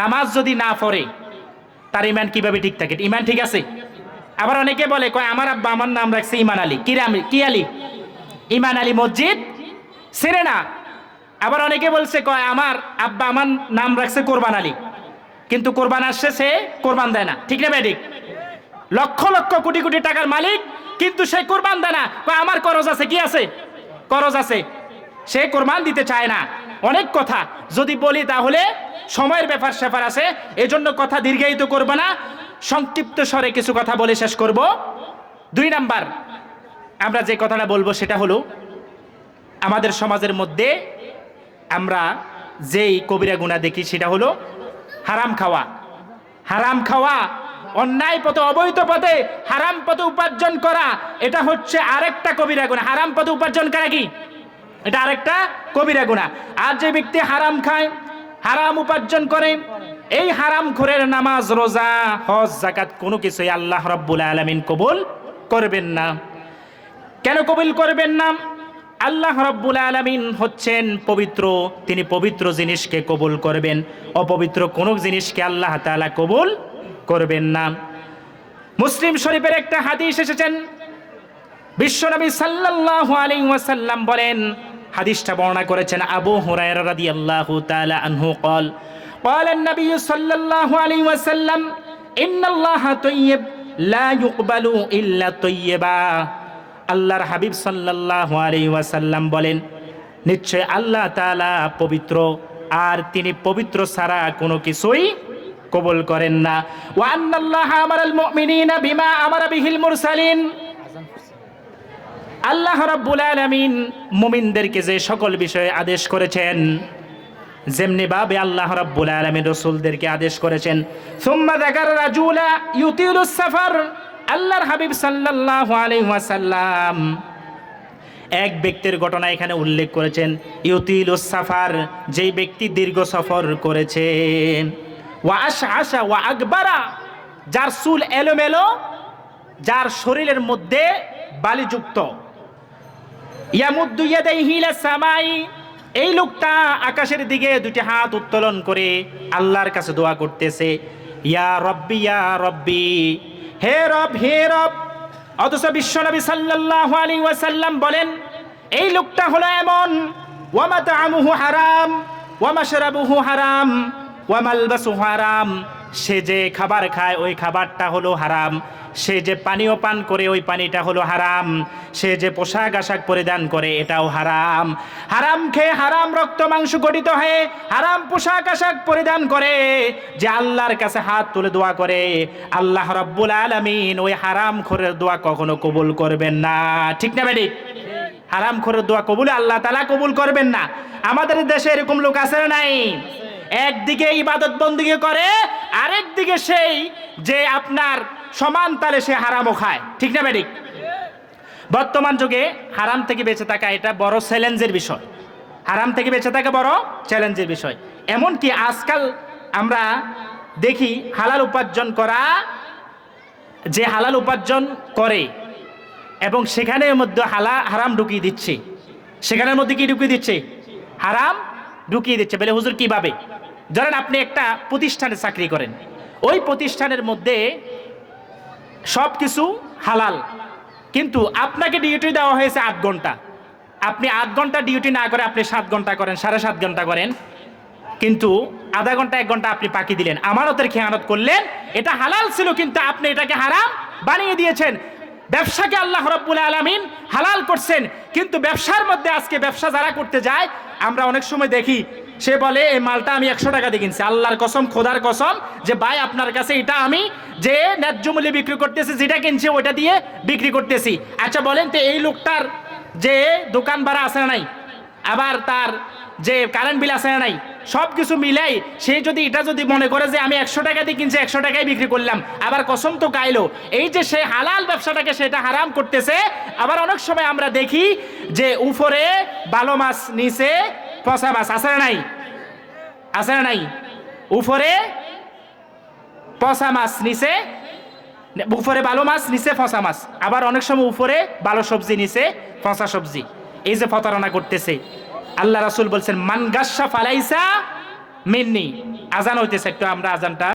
নামাজ যদি না পড়ে, তার ইমান কীভাবে ঠিক থাকে? ইমান ঠিক আছে? আবার অনেকে বলে, কয়, আমার আব্বা আমার নাম রাখছে ইমান আলী। কি রাম, কি আলী? ইমান আলী মসজিদ? সেরে না। আবার অনেকে বলছে, কয়, আমার আব্বা আমার নাম রাখছে কোরবান আলী। কিন্তু কোরবান আসছে, সে কোরবান দেয় না। ঠিক না ভাই, ঠিক? লক্ষ লক্ষ কোটি কোটি টাকার মালিক, কিন্তু সে কোরবান দেয় না। আমার করজ আছে। কি আছে? করজ আছে। সে কোরবান দিতে চায় না। অনেক কথা। যদি বলি তাহলে সময়ের ব্যাপার স্যাপার আছে, এজন্য কথা দীর্ঘায়িত করব না। সংক্ষিপ্ত স্বরে কিছু কথা বলে শেষ করব। দুই নাম্বার, আমরা যে কথাটা বলব সেটা হলো, আমাদের সমাজের মধ্যে আমরা যেই কবিরা গুণা দেখি সেটা হলো হারাম খাওয়া। হারাম খাওয়া, অন্যায় পথে, অবৈধ পথে হারাম পথে উপার্জন করা, এটা হচ্ছে আরেকটা কবিরা গুণা। হারাম পথে উপার্জন করা কি? এটা আরেকটা কবিরা গুণা আর যে ব্যক্তি হারাম খায়, হারাম উপার্জন করে, এই হারাম খোরের নামাজ, রোজা, হজ জাকাত কোনো কিছুই আল্লাহ রব্বুল আলমিন কবুল করবেন না। কেন কবুল করবেন না? আল্লাহ রব্বুল আলমিন হচ্ছেন পবিত্র, তিনি পবিত্র জিনিসকে কবুল করবেন, অপবিত্র কোনো জিনিসকে আল্লাহ তাআলা কবুল করবেন না। মুসলিম শরীফের একটা হাদিস এসেছেন, বিশ্বনবী সাল্লাল্লাহু আলাইহি ওয়াসাল্লাম বলেন হাদিসটা বর্ণনা করেছেন আবু হুরায়রা রাদিয়াল্লাহু তাআলা আনহু قال قال النبي صلى الله عليه وسلم ان الله طيب لا يقبل الا طيبا আল্লাহর হাবিব সাল্লাল্লাহু আলাইহি ওয়াসাল্লাম বলেন নিশ্চয় আল্লাহ তাআলা পবিত্র আর তিনি পবিত্র ছাড়া কোনো কিছুই কবুল করেন না ওয়া আন্নাল্লাহা আমারাল মুমিনিনা বিমা আমারা বিহিল মুরসালিন আল্লাহ রাব্বুল আলামিন মুমিনদেরকে যে সকল বিষয়ে আদেশ করেছেন, যেমনি ভাবে আল্লাহ রাব্বুল আলামিন রাসূলদেরকে আদেশ করেছেন, সুম্মা যাকার রাজুলা ইউতিলুস সাফার, আল্লাহর হাবিব সাল্লাল্লাহু আলাইহি ওয়াসাল্লাম। এক ব্যক্তির ঘটনা এখানে উল্লেখ করেছেন, ইউতিলুস সাফার, যেই ব্যক্তি দীর্ঘ সফর করেছেন ওয়া আশা ওয়া আকবারা, যার চুল এলোমেলো, যার শরীরের মধ্যে বালিযুক্ত। ইয়ামুদ্দু ইয়াদাইহি ইলা এই লোকটা আকাশের দিকে দুটি হাত উত্তোলন করে আল্লাহর কাছে দোয়া করতেছে, ইয়া রব্বি ইয়া রব্বি, হে রব হে রব। অথচ বিশ্বনবী সাল্লাল্লাহু আলাইহি ওয়াসাল্লাম বলেন, এই লোকটা হলো এমন ওয়া মাতআমুহু হারাম ওয়া মাশরাবুহু হারাম ওয়া মালবাসুহু হারাম। সে যে খাবার খায়, ওই খাবারটা হলো হারাম। সে যে পানীয় পান করে ওই পানিটা হলো হারাম। সে যে পোশাক আশাক পরিধান করে এটাও হারাম। হারাম খেয়ে হারাম রক্ত মাংস গঠিত হয়ে হারাম পোশাক আশাক পরিধান করে যে আল্লাহর কাছে হাত তুলে দোয়া করে। আল্লাহ রব্বুল আলামিন ওই হারাম খোরের দোয়া কখনো কবুল করবেন না। ঠিক না বেডি হারাম খোরের দোয়া কবুল আল্লাহ তালা কবুল করবেন না। আমাদের দেশে এরকম লোক আছে নাই? একদিকে ইবাদত বন্দিকে করে দিকে সেই যে আপনার সমান তালে সে হারামও খায়। ঠিক না বেডিক বর্তমান যুগে হারাম থেকে বেঁচে থাকা এটা বড় চ্যালেঞ্জের বিষয়। হারাম থেকে বেঁচে থাকা বড় চ্যালেঞ্জের বিষয়। এমনকি আজকাল আমরা দেখি হালাল উপার্জন করা, যে হালাল উপার্জন করে এবং সেখানের মধ্যে হালা, হারাম ঢুকিয়ে দিচ্ছে। সেখানের মধ্যে কি ঢুকিয়ে দিচ্ছে? হারাম ঢুকিয়ে দিচ্ছে। বলে হুজুর কীভাবে? ধরেন আপনি একটা প্রতিষ্ঠানে চাকরি করেন। ওই প্রতিষ্ঠানের মধ্যে সব কিছু হালাল। কিন্তু আপনাকে ডিউটি দেওয়া হয়েছে আট ঘণ্টা। আপনি আট ঘণ্টা ডিউটি না করে আপনি সাত ঘণ্টা করেন, সাড়ে সাত ঘণ্টা করেন। কিন্তু আধা ঘণ্টা, এক ঘণ্টা আপনি পাকি দিলেন। আমানতের খেয়ানত করলেন। এটা হালাল ছিল, কিন্তু আপনি এটাকে হারাম বানিয়ে দিয়েছেন। ব্যবসাকে আল্লাহ রব্বুল আলমিন হালাল করছেন। কিন্তু ব্যবসার মধ্যে আজকে ব্যবসা যারা করতে যায়, আমরা অনেক সময় দেখি সে বলে, এই মালটা আমি একশো টাকা দিয়ে কিনছি। আল্লাহর কসম, খোদার কসম যে ভাই, আপনার কাছে এটা আমি যে ন্যায্য মূল্যে বিক্রি করতেছি, যেটা কিনছি ওইটা দিয়ে বিক্রি করতেছি। আচ্ছা বলেন তো, এই লোকটার যে দোকান ভাড়া আছে না নাই, আবার তার যে কারেন্ট বিল আছে না নাই সব কিছু মিলাই সে যদি এটা যদি মনে করে যে আমি একশো টাকা দিয়ে কিনছি, একশো টাকায় বিক্রি করলাম, আবার কসম তো গাইলো, এই যে সে হালাল ব্যবসাটাকে সেটা হারাম করতেছে, আবার অনেক সময় আমরা দেখি যে উপরে ভালো মাছ, নিচে পচা মাছ না নাই আছে না নাই? উপরে পচা মাছ, নিচে উপরে বালো মাছ, নিচে ফসা মাছ। আবার অনেক সময় উপরে বালো সবজি, নিচে ফসা সবজি। এই যে প্রতারণা করতেছে। আল্লাহ রাসুল বলছেন মানগাসা ফালাইসা মিন্নি। আজান হইতেছে একটু, আমরা আজানটা